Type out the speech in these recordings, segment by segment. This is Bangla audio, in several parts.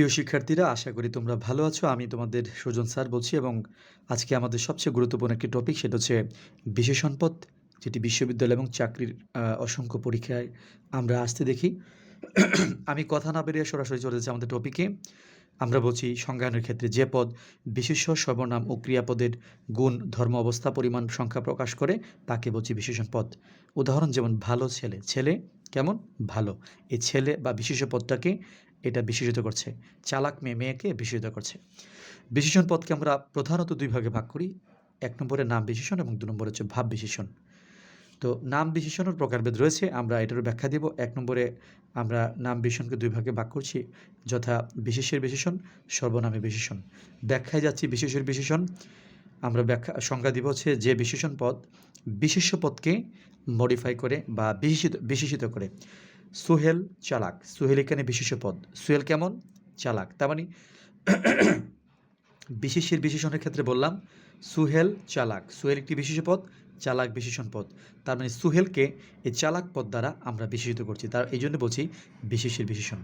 প্রিয় শিক্ষার্থীরা, আশা করি তোমরা ভালো আছো। আমি তোমাদের সুজন স্যার বলছি এবং আজকে আমাদের সবচেয়ে গুরুত্বপূর্ণ একটি টপিক সেটা হচ্ছে বিশেষণ পদ যেটি বিশ্ববিদ্যালয় এবং চাকরির অসংখ্য পরীক্ষায় আমরা আসতে দেখি। আমি কথা না বেরিয়ে সরাসরি চলে যাচ্ছি আমাদের টপিকে আমরা বলছি সংজ্ঞায়নের ক্ষেত্রে যে পদ বিশেষ্য, সর্বনাম ও ক্রিয়াপদের গুণ, ধর্ম, অবস্থা, পরিমাণ, সংখ্যা প্রকাশ করে, তাকে বলছি বিশেষণ পদ। উদাহরণ যেমন ভালো ছেলে ছেলে কেমন? ভালো। এই ছেলে বা বিশেষ পদটাকে এটা বিশেষিত করছে। চালাক মেয়ে, মেয়েকে বিশেষিত করছে। বিশেষণ পদকে আমরা প্রধানত দুই ভাগে ভাগ করি। এক নম্বরে নাম বিশেষণ এবং দু নম্বরে হচ্ছে ভাব বিশেষণ। তো নাম বিশেষণের প্রকারভেদ রয়েছে, আমরা এটারও ব্যাখ্যা দেব। এক নম্বরে আমরা নাম বিশেষণকে দুই ভাগে ভাগ করছি, যথা বিশেষের বিশেষণ, সর্বনামে বিশেষণ। ব্যাখ্যায় যাচ্ছি বিশেষের বিশেষণ। আমরা ব্যাখ্যা, সংজ্ঞা দিব হচ্ছে যে বিশেষণ পদ বিশেষ্য পদকে মডিফাই করে বা বিশেষিত বিশেষিত করে। সুহেল চালাক। সুহেল এখানে বিশেষ্য পদ সুহেল কেমন? চালাক। তার মানে বিশেষের বিশেষণের ক্ষেত্রে বললাম, সুহেল চালাক। সুহেল একটি বিশেষ পদ চালাক বিশেষণ পদ তার মানে সুহেলকে এই চালাক পদ দ্বারা আমরা বিশেষিত করছি। তার এই জন্য বলছি বিশেষের বিশেষণ।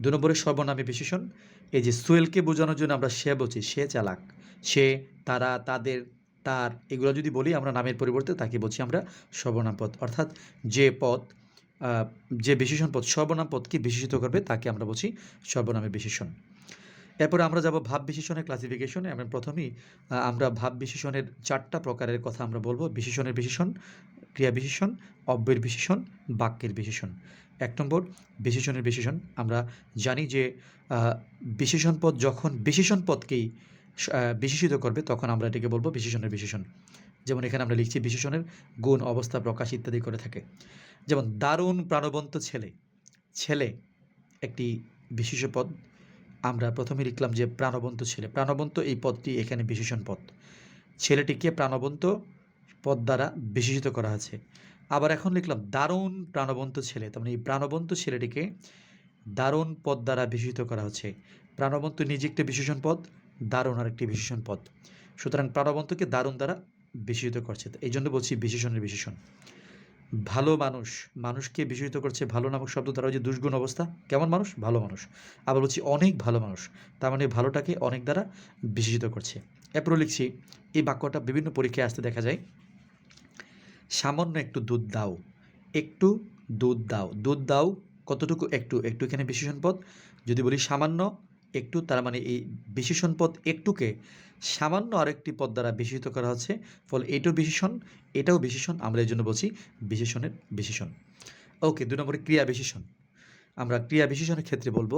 দু নম্বরে সর্বনামে বিশেষণ, এই যে সুহেলকে বোঝানোর জন্য আমরা সে বলছি, সে চালাক। সে, তারা, তাদের তার, এগুলো যদি বলি আমরা নামের পরিবর্তে, তাকে বলছি আমরা সর্বনাম পদ অর্থাৎ যে পদ যে বিশেষণ পদ সর্বনাম পদকে বিশেষিত করবে, তাকে আমরা বলছি সর্বনামের বিশেষণ। এরপরে আমরা যাব ভাব বিশেষণের ক্লাসিফিকেশনে আমরা প্রথমেই আমরা ভাব বিশেষণের চারটা প্রকারের কথা আমরা বলব। বিশেষণের বিশেষণ, ক্রিয়া বিশেষণ, অব্যয়ের বিশেষণ, বাক্যের বিশেষণ। এক নম্বর, বিশেষণের বিশেষণ। আমরা জানি যে বিশেষণ পদ যখন বিশেষণ পদকেই বিশেষিত করবে, তখন আমরা এটাকে বলব বিশেষণের বিশেষণ। যেমন এখানে আমরা লিখছি বিশেষণের গুণ, অবস্থা, প্রকাশ ইত্যাদি করে থাকে। যেমন, দারুণ প্রাণবন্ত ছেলে। ছেলে একটি বিশেষ পদ। আমরা প্রথমে লিখলাম যে প্রাণবন্ত ছেলে। প্রাণবন্ত এই পদটি এখানে বিশেষণ পদ। ছেলেটিকে প্রাণবন্ত পদ দ্বারা বিশেষিত করা আছে। আবার এখন লিখলাম, দারুণ প্রাণবন্ত ছেলে। তার মানে এই প্রাণবন্ত ছেলেটিকে দারুণ পদ দ্বারা বিশেষিত করা হচ্ছে। প্রাণবন্ত নিজে একটি বিশেষণ পদ দারুণ আর একটি বিশেষণ পদ। সুতরাং প্রাণবন্তকে দারুণ দ্বারা বিশেষিত করছে। এই জন্য বলছি বিশেষণের বিশেষণ। ভালো মানুষ, মানুষকে বিশেষিত করছে ভালো নামক শব্দ দ্বারা যে দুষ্গুণ অবস্থা, কেমন মানুষ? ভালো মানুষ। আবার বলছি অনেক ভালো মানুষ, তার মানে ভালোটাকে অনেক দ্বারা বিশেষিত করছে। এরপর লিখছি, এই বাক্যটা বিভিন্ন পরীক্ষায় আসতে দেখা যায়। সামান্য একটু দুধ দাও, একটু দুধ দাও। দুধ দাও কতটুকু? একটু। একটু এখানে বিশেষণ পদ। যদি বলি সামান্য একটু তার মানে এই বিশেষণ পদ একটুকে সামান্য আরেকটি পদ দ্বারা বিশেষিত করা হচ্ছে। ফলে এটাও বিশেষণ এটাও বিশেষণ, আমরা এই জন্য বলছি বিশেষণের বিশেষণ। ওকে, দুই নম্বরে ক্রিয়া বিশেষণ। আমরা ক্রিয়া বিশেষণের ক্ষেত্রে বলব,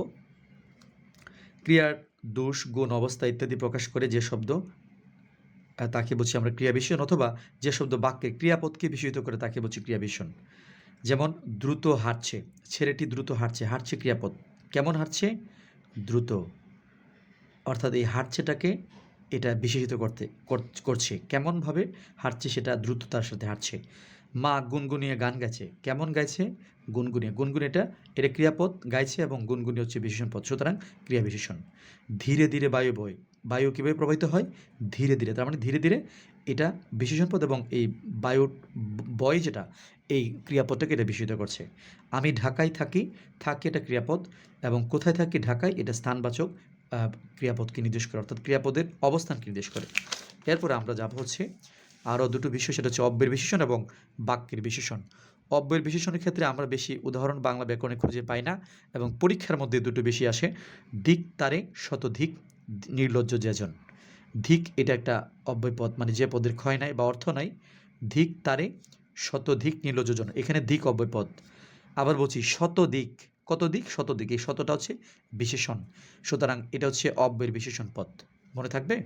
ক্রিয়ার দোষ, গুণ, অবস্থা ইত্যাদি প্রকাশ করে যে শব্দ তাকে বলছি আমরা ক্রিয়া বিশেষণ অথবা যে শব্দ বাক্যে ক্রিয়াপদকে বিশেষিত করে তাকে বলছি ক্রিয়া বিশেষণ। যেমন, দ্রুত হাঁটছে, ছেলেটি দ্রুত হাঁটছে হাঁটছে ক্রিয়াপদ। কেমন হাঁটছে? দ্রুত। অর্থাৎ এই হাঁটছেটাকে এটা বিশেষিত করতে, কর- করছে। কেমনভাবে হাঁটছে সেটা দ্রুততার সাথে হাঁটছে। মা গুনগুনিয়ে গান গাইছে। কেমন গাইছে? গুনগুনিয়ে। গুনগুনিটা এটা ক্রিয়াপদ গাইছে এবং গুনগুনি হচ্ছে বিশেষণ পদ। সুতরাং ক্রিয়া বিশেষণ। ধীরে ধীরে বায়ু বয়। বায়ু কীভাবে প্রবাহিত হয়? ধীরে ধীরে। তার মানে ধীরে ধীরে এটা বিশেষণ পদ এবং এই বায়ু বয় যেটা এই ক্রিয়াপদটাকে এটা বিশেষিত করছে। আমি ঢাকায় থাকি থাকি এটা ক্রিয়াপদ এবং কোথায় থাকি ঢাকায় এটা স্থানবাচক ক্রিয়াপদকে নির্দেশ করে, অর্থাৎ ক্রিয়াপদের অবস্থানকে নির্দেশ করে। এরপরে আমরা যাব হচ্ছে আরও দুটো বিষয়, সেটা হচ্ছে অব্যের বিশেষণ এবং বাক্যের বিশেষণ। অব্যয়ের বিশেষণের ক্ষেত্রে আমরা বেশি উদাহরণ বাংলা ব্যাকরণে খুঁজে পাই না এবং পরীক্ষার মধ্যে দুটো বেশি আসে। দিক তারে শতধিক নির্লজ্জ যেজন। ধিক এটা একটা অব্যয় পদ মানে যে পদের ক্ষয় নাই বা অর্থ নাই। ধিক তারে শতধিক নির্লজ্জজন। এখানে দিক অব্যয় পদ আবার বলছি শতদিক। কত দিক? শতদিক। এই শতটা হচ্ছে বিশেষণ। সুতরাং এটা হচ্ছে অব্যয়ের বিশেষণ পদ। মনে থাকবে?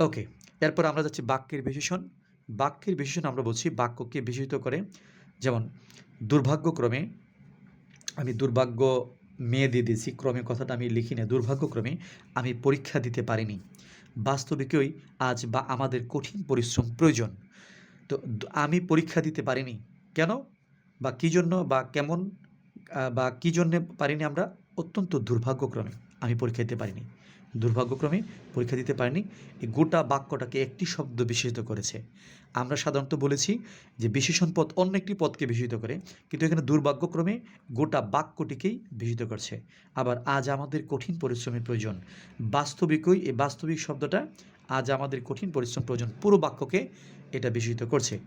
ওকে এরপর আমরা যাচ্ছি বাক্যের বিশেষণ। বাক্যের বিশেষণ আমরা বলছি বাক্যকে বিশেষিত করে। যেমন, দুর্ভাগ্যক্রমে আমি দুর্ভাগ্য মেয়ে দিয়ে দিয়েছি, ক্রমে কথাটা আমি লিখি না। দুর্ভাগ্যক্রমে আমি পরীক্ষা দিতে পারিনি। বাস্তবিকই আজ বা আমাদের কঠিন পরিশ্রম প্রয়োজন। তো আমি পরীক্ষা দিতে পারিনি। কেন? বা কী জন্য? বা কেমন? বা কী জন্যে পারিনি আমরা? অত্যন্ত দুর্ভাগ্যক্রমে আমি পরীক্ষা দিতে পারিনি। দুর্ভাগ্যক্রমে পরীক্ষা দিতে পারিনি। এই গোটা বাক্যটাকে একটি শব্দ বিশেষিত করেছে। আমরা সাধারণত বলেছি যে বিশেষণ পদ অন্য একটি পদকে বিশেষিত করে, কিন্তু এখানে দুর্ভাগ্যক্রমে গোটা বাক্যটিকেই বিশেষিত করছে। আবার আজ আমাদের কঠিন পরিশ্রমের প্রয়োজন। বাস্তবিকই এই বাস্তবিক শব্দটা আজ আমাদের কঠিন পরিশ্রম প্রয়োজন। পুরো বাক্যকে এটা বিশেষিত করছে।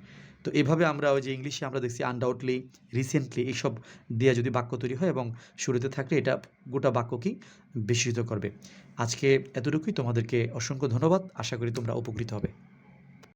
তো এভাবে আমরা ওই যে ইংলিশে আমরা দেখছি আনডাউটলি রিসেন্টলি এইসব দিয়ে যদি বাক্য তৈরি হয় এবং শুরুতে থাকলে এটা গোটা বাক্যকেই বিশেষিত করবে। আজকে এতটুকুই। তোমাদেরকে অসংখ্য ধন্যবাদ। আশা করি তোমরা উপকৃত হবে।